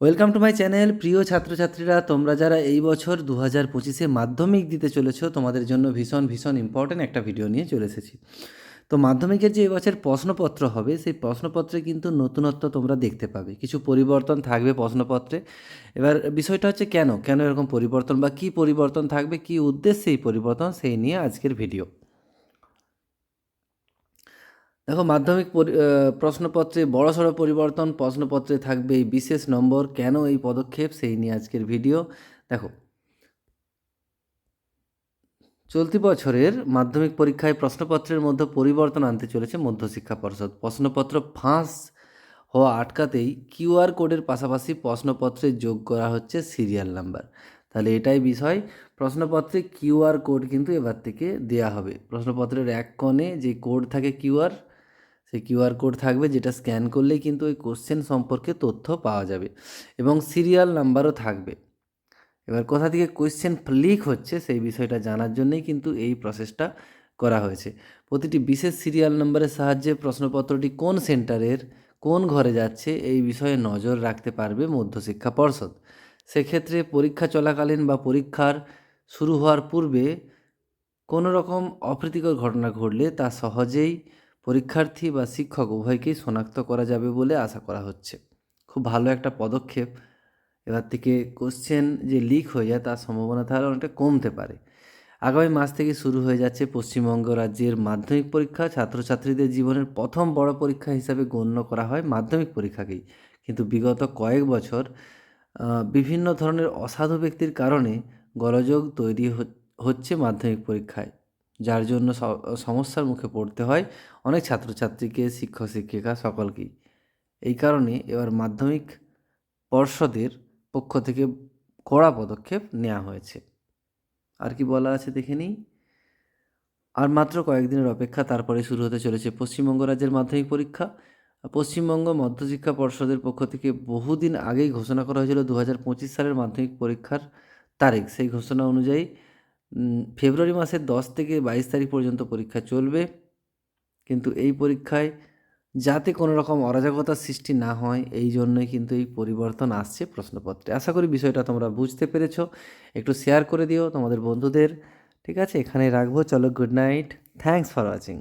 Welcome to my channel প্রিয় ছাত্রছাত্রীরা, তোমরা যারা এই বছর দু হাজার পঁচিশে মাধ্যমিক দিতে চলেছো, তোমাদের জন্য ভীষণ ভীষণ ইম্পর্ট্যান্ট একটা ভিডিও নিয়ে চলে এসেছি। তো মাধ্যমিকের যে এবছর প্রশ্নপত্র হবে, সেই প্রশ্নপত্রে কিন্তু নতুনত্ব তোমরা দেখতে পাবে। কিছু পরিবর্তন থাকবে প্রশ্নপত্রে। এবার বিষয়টা হচ্ছে কেন? কেন এরকম পরিবর্তন বা কী পরিবর্তন থাকবে? কী উদ্দেশ্যে এই পরিবর্তন? সেই নিয়ে আজকের ভিডিও দেখো, মাধ্যমিক প্রশ্নপত্রে বড়সড় পরিবর্তন প্রশ্নপত্রে থাকবে এই বিশেষ নম্বর। কেন এই পদক্ষেপ? সেই নিয়ে আজকের ভিডিও। দেখো, চলতি বছরের মাধ্যমিক পরীক্ষায় প্রশ্নপত্রের মধ্যে পরিবর্তন আনতে চলেছে মধ্যশিক্ষা পর্ষদ। প্রশ্নপত্র ফাঁস হওয়া আটকাতেই কিউআর কোডের পাশাপাশি প্রশ্নপত্রে যোগ করা হচ্ছে সিরিয়াল নাম্বার। তাহলে এটাই বিষয়। প্রশ্নপত্রে কিউআর কোড কিন্তু এবার থেকে দেয়া হবে। প্রশ্নপত্রের এক কোণে যে কোড থাকে কিউআর সেই কিউআর কোড থাকবে যেটা স্ক্যান করলেই কিন্তু ওই কোশ্চেন সম্পর্কে তথ্য পাওয়া যাবে এবং সিরিয়াল নাম্বারও থাকবে। এবার কোথা থেকে কোয়েশ্চেন লিক হচ্ছে সেই বিষয়টা জানার জন্যই কিন্তু এই প্রসেসটা করা হয়েছে। প্রতিটি বিশেষ সিরিয়াল নম্বরের সাহায্যে প্রশ্নপত্রটি কোন সেন্টারের কোন ঘরে যাচ্ছে এই বিষয়ে নজর রাখতে পারবে মধ্যশিক্ষা পর্ষদ। সেক্ষেত্রে পরীক্ষা চলাকালীন বা পরীক্ষার শুরু হওয়ার পূর্বে কোনো রকম অপ্রীতিকর ঘটনা ঘটলে তা সহজেই পরীক্ষার্থী বা শিক্ষক উভয়কেই শনাক্ত করা যাবে বলে আশা করা হচ্ছে। খুব ভালো একটা পদক্ষেপ। এবার থেকে কোশ্চেন যে লিক হয়ে যায়, তার সম্ভাবনা তাহলে অনেকটা কমতে পারে। আগামী মাস থেকে শুরু হয়ে যাচ্ছে পশ্চিমবঙ্গ রাজ্যের মাধ্যমিক পরীক্ষা। ছাত্রছাত্রীদের জীবনের প্রথম বড় পরীক্ষা হিসাবে গণ্য করা হয় মাধ্যমিক পরীক্ষাকেই। কিন্তু বিগত কয়েক বছর বিভিন্ন ধরনের অসাধু ব্যক্তির কারণে গলযোগ তৈরি হচ্ছে মাধ্যমিক পরীক্ষায়। যার জন্য সমস্যার মুখে পড়তে হয় অনেক ছাত্রছাত্রীকে, শিক্ষক, শিক্ষিকা সকলকেই। এই কারণে এবার মাধ্যমিক পর্ষদের পক্ষ থেকে কড়া পদক্ষেপ নেওয়া হয়েছে। আর কি বলা আছে দেখে নিই? আর মাত্র কয়েকদিনের অপেক্ষা, তারপরে শুরু হতে চলেছে পশ্চিমবঙ্গ রাজ্যের মাধ্যমিক পরীক্ষা। পশ্চিমবঙ্গ মধ্যশিক্ষা পর্ষদের পক্ষ থেকে বহুদিন আগেই ঘোষণা করা হয়েছিল দু হাজার পঁচিশ সালের মাধ্যমিক পরীক্ষার তারিখ। সেই ঘোষণা অনুযায়ী ফেব্রুয়ারি মাসের দশ থেকে বাইশ তারিখ পর্যন্ত পরীক্ষা চলবে। কিন্তু এই পরীক্ষায় যাতে কোনো রকম অরাজকতার সৃষ্টি না হয়, এই জন্যই কিন্তু এই পরিবর্তন আসছে প্রশ্নপত্রে। আশা করি বিষয়টা তোমরা বুঝতে পেরেছ। একটু শেয়ার করে দিও তোমাদের বন্ধুদের। ঠিক আছে? এখানে রাখব। চলো good night thanks for watching